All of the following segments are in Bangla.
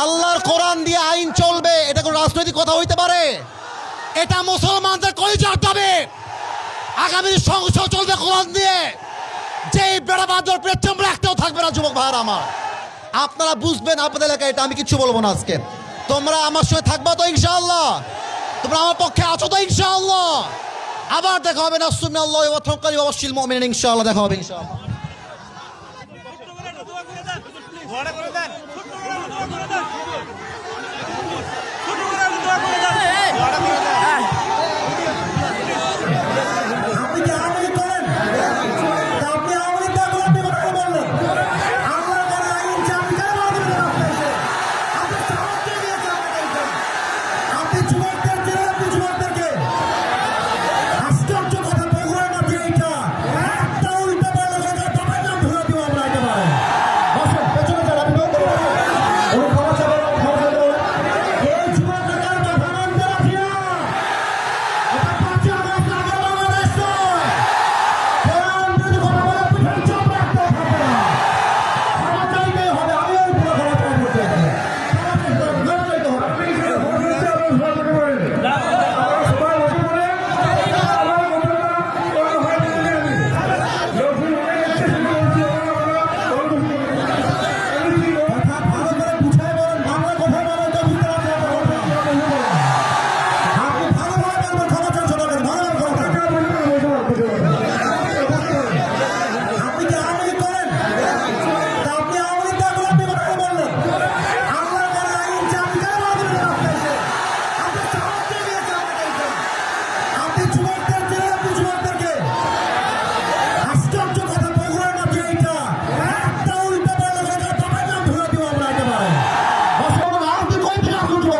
আল্লাহর কোরআন দিয়ে আইন চলবে, এটা কোনো রাজনৈতিক কথা হইতে পারে? এটা মুসলমানদের কলিজার দাবি। আগামী সংসদ চলবে কোরআন দিয়ে। যে বেড়া বাদর পেছন একটাও থাকবে না, যুবক ভাইয়েরা আমার। আপনারা বুঝবেন আপনাদের এলাকায় এটা, আমি কিছু বলব না আজকে। তোমরা আমার সঙ্গে থাকবা তো ইনশাআল্লাহ? তোমরা আমার পক্ষে আছো তো ইনশাআল্লাহ? আবার দেখা হবে না সুমি আল্লাহ ওয়াতকারি অবশ্যই মুমিনিন, ইনশাআল্লাহ দেখা হবে ইনশাআল্লাহ। আপনি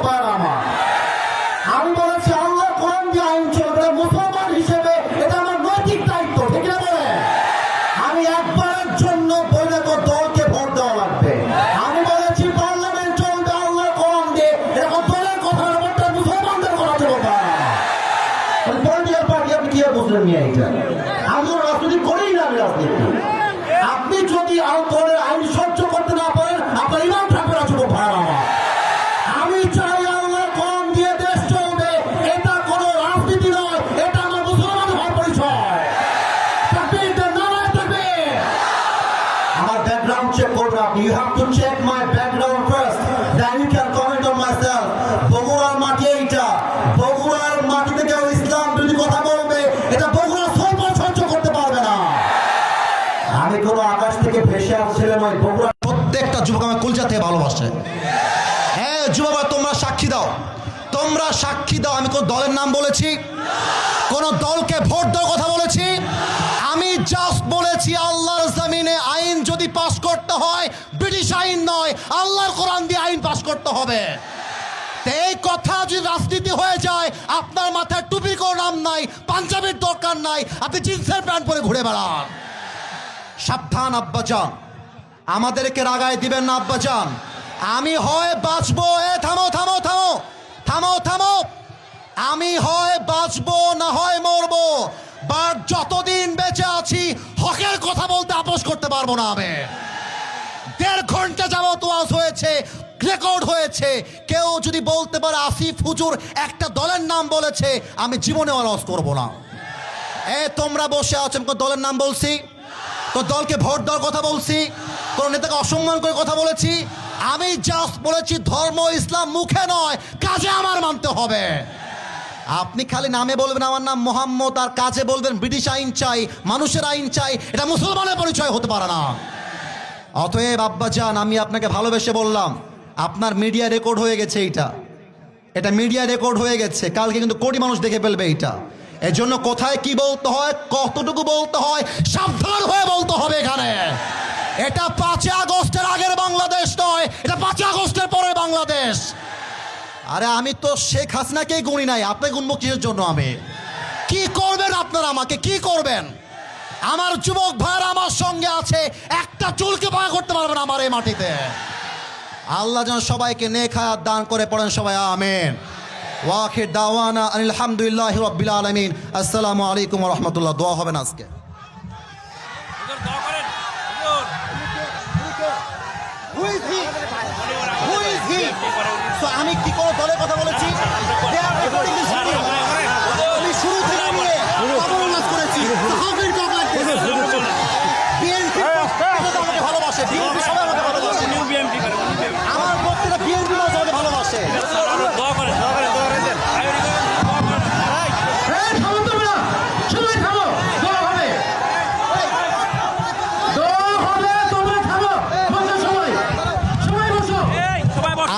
ভাইয়েরা আমার। আমি বলেছি, আল্লাহ কোরআন দিয়ে আইন চলবে মুসলমান হিসেবে এটা আমার নৈতিক দায়িত্ব, ঠিক না বলে? আমি একবারের জন্য বলে দলকে ভোট দেওয়া লাগবে। আমি বলেছি, পার্লামেন্ট চলবে, আল্লাহ কোরআন দিয়ে। এরকম দলের কথা বলতে মুসলমানদের কথা চলবে পলিটিক্যাল পার্টি আপনি কি আর বুঝলেন নিয়ে এটা? আমি রাজনীতি করেই না আমি রাজনীতি। আপনি যদি আইন বগুড়া প্রত্যেকটা যুবক আমার কুলজা থেকে ভালোবাসে। হ্যাঁ যুবক তোমরা সাক্ষী দাও। তোমরা সাক্ষী দাও, আমি কোন দলের নাম বলেছি? কোন দলকে ভোট দেওয়ার কথা বলেছি? আমি জাস্ট বলেছি, আল্লাহর জমিনে আইন যদি পাশ করতে হয়, ব্রিটিশ আইন নয়, আল্লাহর কোরআন দিয়ে আইন পাশ করতে হবে। এই কথা যদি রাজনীতি হয়ে যায়, আপনার মাথায় টুপির কোনো নাম নাই, পাঞ্জাবির দরকার নাই, আপনি জিন্সের প্যান্ট পরে ঘুরে বেড়ান। সাবধান আব্বাজান আমাদেরকে রাগায় দিবেন না আব্বাজান আমি হয় বাঁচবো, এ থামো থামো থামো থামো থামো। আমি হয় বাঁচবো, না হয় মরবো। বাট যতদিন বেঁচে আছি, হকের কথা বলতে আপোষ করতে পারব না আমি। দেড় ঘণ্টা যাবত ওয়াজ হয়েছে রেকর্ড হয়েছে। কেউ যদি বলতে পারে আসিফ হুজুর একটা দলের নাম বলেছে, আমি জীবনে ওয়াজ করব না। এ, তোমরা বসে আছো, আমি কোন দলের নাম বলছি? কোন দলকে ভোট দেওয়ার কথা বলছি? কোন নেতাকে অসম্মান করে কথা বলেছি, আমি জাস্ট বলেছি ধর্ম ইসলাম মুখে নয়, কাজে আমার মানতে হবে। আপনি খালি নামে বলবেন আমার নাম মোহাম্মদ, আর কাজে বলবেন ব্রিটিশ আইন চাই, মানুষের আইন চাই, এটা মুসলমানের পরিচয় হতে পারে না। অতএব আব্বাজান আমি আপনাকে ভালোবেসে বললাম, আপনার মিডিয়া রেকর্ড হয়ে গেছে এইটা। এটা মিডিয়া রেকর্ড হয়ে গেছে, কালকে কিন্তু কোটি মানুষ দেখে ফেলবে এইটা। এর জন্য কোথায় কি বলতে হয়, কতটুকু বলতে হয়, সাবধান হয়ে বলতে হবে এখানে। এটা পাঁচই আগস্টের আগের বাংলাদেশ নয়, এটা পাঁচই আগস্টের পরে বাংলাদেশ। আরে আমি তো শেখ হাসিনাকেই গুনি নাই, আপনি গুনবো কিসের জন্য আমি? কি করবেন আপনারা আমাকে? কি করবেন? আমার যুবক ভাইরা আমার সঙ্গে আছে, একটা চুলকে পাকা করতে পারবেন আমার এই মাটিতে। আল্লাহ যেন সবাইকে নেখায়াত দান করে পড়েন সবাই, আমেন। ওয়াখির দাওয়ানা আলহামদুলিল্লাহ রব্বিল আলমিন। আসসালামু আলাইকুম রহমতুল্লাহ। দোয়া হবেন আজকে হুজুর দোয়া করেন হুজুর সো আমি কি কোনো দলের কথা বলেছি They are recording this video. আমি শুরু থেকে নিয়ে খবর উল্লাস করেছি So, how can you talk like this? BNP তো আমাকে ভালোবাসে বিএনপি সবাই আমাকে ভালোবাসে নিউ বিএমপি করে নিউ বিএমপি আমার প্রত্যেকটা বিএনপি মানুষ আমাকে ভালোবাসে দোয়া করেন দোয়া করেন দোয়া করেন আয়োরি করেন দোয়া করেন এই থামো তোমরা সবাই থামো দোয়া হবে দোয়া হবে তোমরা থামো বসো সবাই সবাই বসো এই সবাই বস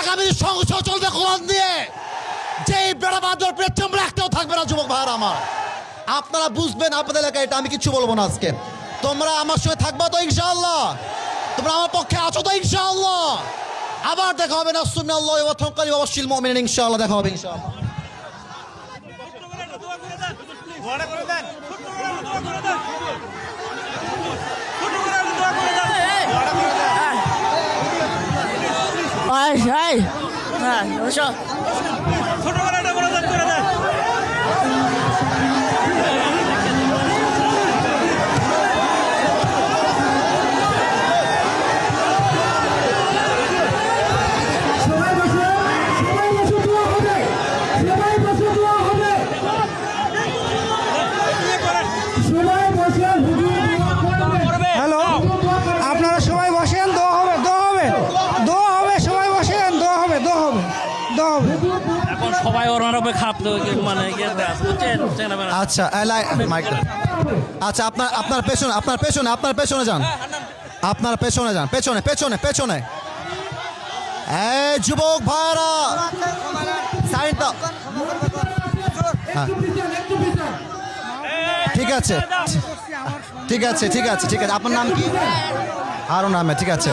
আগামী সংসদ চলবে কোরআন দিয়ে যেই বেড়া বাঁধর পেট্রোল একটাও থাকবে না, যুবক ভাইয়ের আমার। আপনারা বুঝবেন আপনাদের এলাকায় এটা, আমি কিছু বলব না আজকে। তোমরা আমার সঙ্গে থাকবা তো ইনশাআল্লাহ। তোমরা আমার পক্ষে আছো তো ইনশাআল্লাহ। আবার দেখা হবে না সুন্না আল্লাহ ওয়া তাওয়াক্কালি ওয়া বাশশিল মুমিনিন, ইনশাআল্লাহ দেখা হবে, ইনশাআল্লাহ। 哎哎，哎，有声。সবাই ওনার উপরে খাপ মানে আচ্ছা আচ্ছা আপনার আপনার পেছনে আপনার পেছনে আপনার পেছনে যান। আপনার পেছনে যান। পেছনে পেছনে পেছনে। এই যুবক ভাইরা! সাইড দাও। হ্যাঁ। ঠিক আছে। ঠিক আছে ঠিক আছে ঠিক আছে। আপনার নাম কি? হারুন নামে ঠিক আছে।